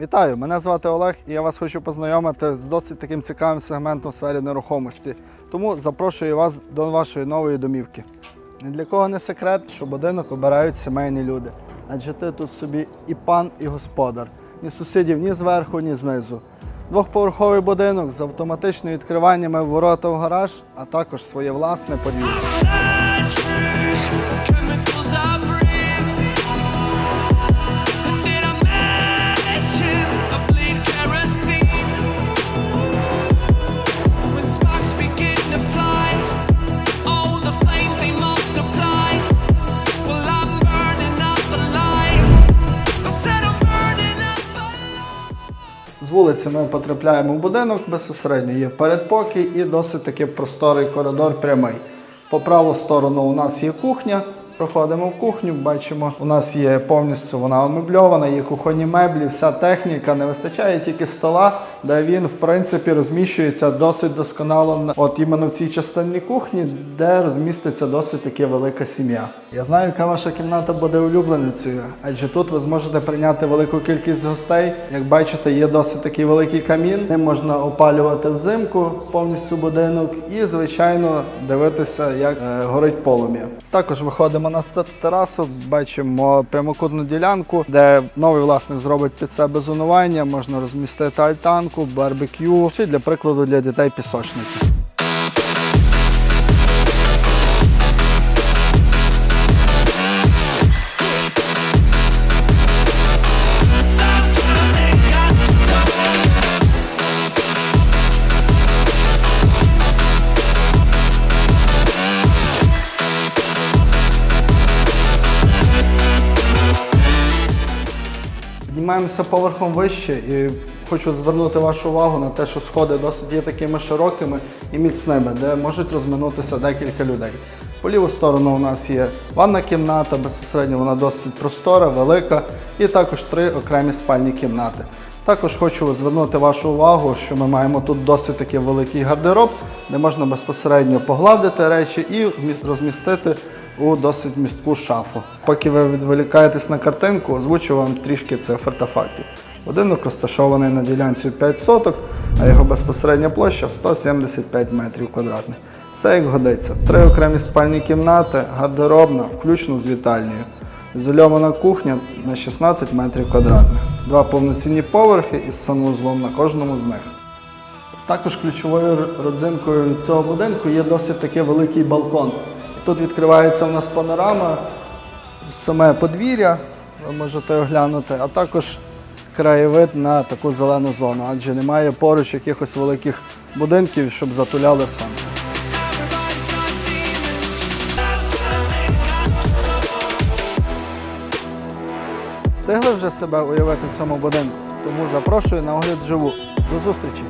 Вітаю, мене звати Олег і я вас хочу познайомити з досить таким цікавим сегментом в сфері нерухомості. Тому запрошую вас до вашої нової домівки. Ні для кого не секрет, що будинок обирають сімейні люди. Адже ти тут собі і пан, і господар. Ні сусідів ні зверху, ні знизу. Двохповерховий будинок з автоматичними відкриваннями ворота в гараж, а також своє власне подвір'я. З вулиці ми потрапляємо в будинок безпосередньо. Є передпокій і досить таки просторий коридор прямий. По праву сторону у нас є кухня. Проходимо в кухню, бачимо, у нас є повністю вона омебльована, є кухонні меблі, вся техніка. Не вистачає тільки стола, де він в принципі розміщується досить досконало на- от іменно в цій частині кухні, де розміститься досить таки велика сім'я. Я знаю, яка ваша кімната буде улюбленицею, адже тут ви зможете прийняти велику кількість гостей. Як бачите, є досить такий великий камін. Ним можна опалювати взимку повністю будинок і, звичайно, дивитися, як е, горить полум'я. Також виходимо на ста- терасу, бачимо прямокутну ділянку, де новий власник зробить під себе зонування, можна розмістити альтанку, барбекю чи для прикладу для дітей пісочники. Піднімаємося поверхом вище і хочу звернути вашу увагу на те, що сходи досить є такими широкими і міцними, де можуть розминутися декілька людей. По ліву сторону у нас є ванна кімната, безпосередньо вона досить простора, велика, і також три окремі спальні кімнати. Також хочу звернути вашу увагу, що ми маємо тут досить такий великий гардероб, де можна безпосередньо погладити речі і розмістити у досить містку шафу. Поки ви відволікаєтесь на картинку, озвучу вам трішки цифр та фактів. Будинок розташований на ділянці 5 соток, а його безпосередня площа 175 метрів квадратних. Все як годиться. Три окремі спальні кімнати, гардеробна, включно з вітальнею. Ізольована кухня на 16 метрів квадратних. Два повноцінні поверхи із санвузлом на кожному з них. Також ключовою родзинкою цього будинку є досить такий великий балкон. Тут відкривається в нас панорама, саме подвір'я, ви можете оглянути, а також краєвид на таку зелену зону, адже немає поруч якихось великих будинків, щоб затуляли сонце. Встигли вже себе уявити в цьому будинку, тому запрошую на огляд живу. До зустрічі!